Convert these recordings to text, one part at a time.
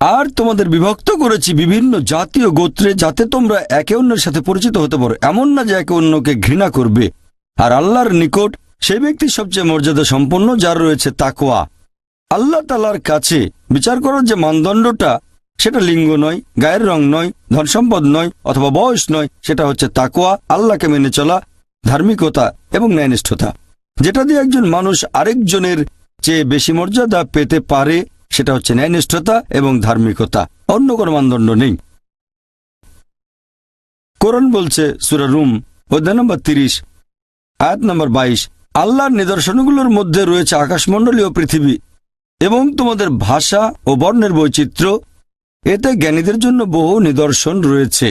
আর তোমাদের বিভক্ত করেছি বিভিন্ন জাতীয় গোত্রে যাতে তোমরা একে অন্যের সাথে পরিচিত হতে পারো। এমন না যে একে অন্যকে ঘৃণা করবে। আর আল্লাহর নিকট সেই ব্যক্তি সবচেয়ে মর্যাদা সম্পন্ন, যার রয়েছে তাকোয়া আল্লাহ তালার কাছে বিচার করার যে মানদণ্ডটা, সেটা লিঙ্গ নয়, গায়ের রং নয়, ধন সম্পদ নয়, অথবা বয়স নয়, সেটা হচ্ছে তাকোয়া আল্লাহকে মেনে চলা, ধার্মিকতা এবং ন্যায়নিষ্ঠতা। যেটা দিয়ে একজন মানুষ আরেকজনের চেয়ে বেশি মর্যাদা পেতে পারে সেটা হচ্ছে ন্যায়নিষ্ঠতা এবং ধার্মিকতা। অন্য কোনো মানদণ্ড নেই। কোরআন বলছে, সুরা রুম, অধ্যায় নম্বর তিরিশ, আয়াত নম্বর বাইশ, আল্লাহর নিদর্শনগুলোর মধ্যে রয়েছে আকাশমণ্ডলী ও পৃথিবী এবং তোমাদের ভাষা ও বর্ণের বৈচিত্র্য। এতে জ্ঞানীদের জন্য বহু নিদর্শন রয়েছে।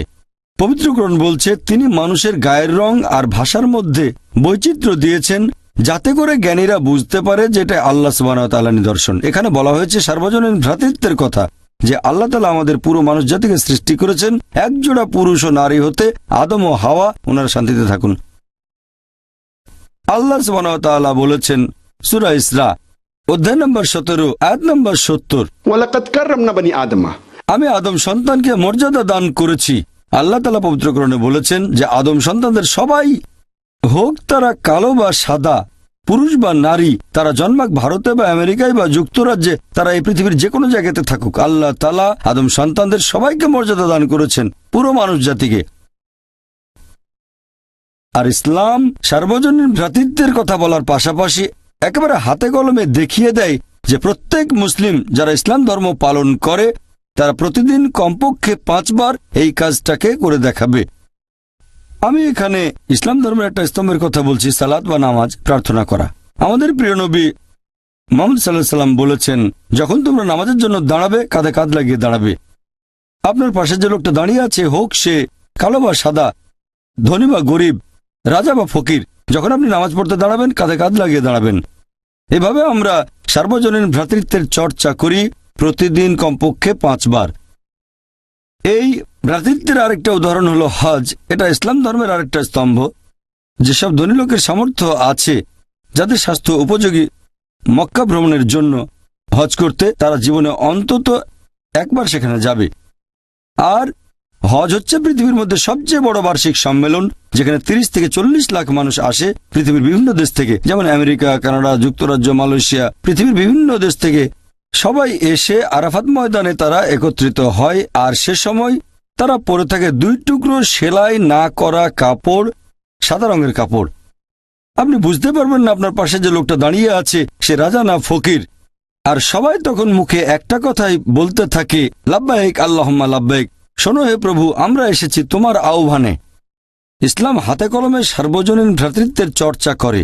পবিত্রকরণ বলছে, তিনি মানুষের গায়ের রং আর ভাষার মধ্যে বৈচিত্র্য দিয়েছেন যাতে করে জ্ঞানীরা বুঝতে পারে যেটা আল্লাহ সুবাহতালা নিদর্শন। এখানে বলা হয়েছে সার্বজনীন ভ্রাতৃত্বের কথা যে আল্লাহ তালা আমাদের পুরো মানুষ জাতিকে সৃষ্টি করেছেন একজোড়া পুরুষ ও নারী হতে আদম ও হাওয়া ওনারা শান্তিতে থাকুন। আল্লাহ সুবাহতালা বলেছেন সুরা ইসরা অধ্যায় নম্বর সতেরো এক নম্বর সত্তর। আমি আদম সন্তানকে মর্যাদা দান করেছি। আল্লাহ তালা পবিত্রকরণে বলেছেন যে আদম সন্তানদের সবাই হোক তারা কালো বা সাদা পুরুষ বা নারী, তারা জন্মাক ভারতে বা আমেরিকায় বা যুক্তরাজ্যে, তারা এই পৃথিবীর যে কোনো জায়গাতে থাকুক। আল্লাহ তালা আদম সন্তানদের সবাইকে মর্যাদা দান করেছেন পুরো মানুষ জাতিকে। আর ইসলাম সার্বজনীন ভ্রাতৃত্বের কথা বলার পাশাপাশি একেবারে হাতে কলমে দেখিয়ে দেয় যে প্রত্যেক মুসলিম যারা ইসলাম ধর্ম পালন করে, তারা প্রতিদিন কমপক্ষে পাঁচবার এই কাজটাকে করে দেখাবে। আমি এখানে ইসলাম ধর্মের একটা স্তম্ভের কথা বলছি সালাদ বা নামাজ প্রার্থনা করা। আমাদের প্রিয় নবী মোহাম্মদ সাল্লাহ সাল্লাম বলেছেন, যখন তোমরা নামাজের জন্য দাঁড়াবে, কাঁধে কাঁধ লাগিয়ে দাঁড়াবে। আপনার পাশে যে লোকটা দাঁড়িয়ে আছে, হোক সে কালো বা সাদা, ধনী বা গরিব, রাজা বা ফকির, যখন আপনি নামাজ পড়তে দাঁড়াবেন, কাঁধে কাঁধ লাগিয়ে দাঁড়াবেন। এভাবে আমরা সার্বজনীন ভ্রাতৃত্বের চর্চা করি, প্রতিদিন কমপক্ষে পাঁচবার। এই ভ্রাতৃত্বের আরেকটা উদাহরণ হলো হজ। এটা ইসলাম ধর্মের আরেকটা স্তম্ভ। যেসব ধনী লোকের সামর্থ্য আছে, যাদের স্বাস্থ্য উপযোগী, মক্কা ভ্রমণের জন্য হজ করতে তারা জীবনে অন্তত একবার সেখানে যাবে। আর হজ হচ্ছে পৃথিবীর মধ্যে সবচেয়ে বড় বার্ষিক সম্মেলন, যেখানে 30 থেকে চল্লিশ লাখ মানুষ আসে পৃথিবীর বিভিন্ন দেশ থেকে। যেমন আমেরিকা, কানাডা, যুক্তরাজ্য, মালয়েশিয়া, পৃথিবীর বিভিন্ন দেশ থেকে সবাই এসে আরাফাত ময়দানে তারা একত্রিত হয় আর সে সময় তারা পরে থাকে দুই টুকরো সেলাই না করা কাপড়, সাদা রঙের কাপড়। আপনি বুঝতে পারবেন না আপনার পাশে যে লোকটা দাঁড়িয়ে আছে, সে রাজা না ফকির? আর সবাই তখন মুখে একটা কথাই বলতে থাকে, লাব্বাইক, আল্লাহম্মা লাব্বাইক। শোনো হে প্রভু, আমরা এসেছি তোমার আহ্বানে। ইসলাম হাতে কলমে সার্বজনীন ভ্রাতৃত্বের চর্চা করে।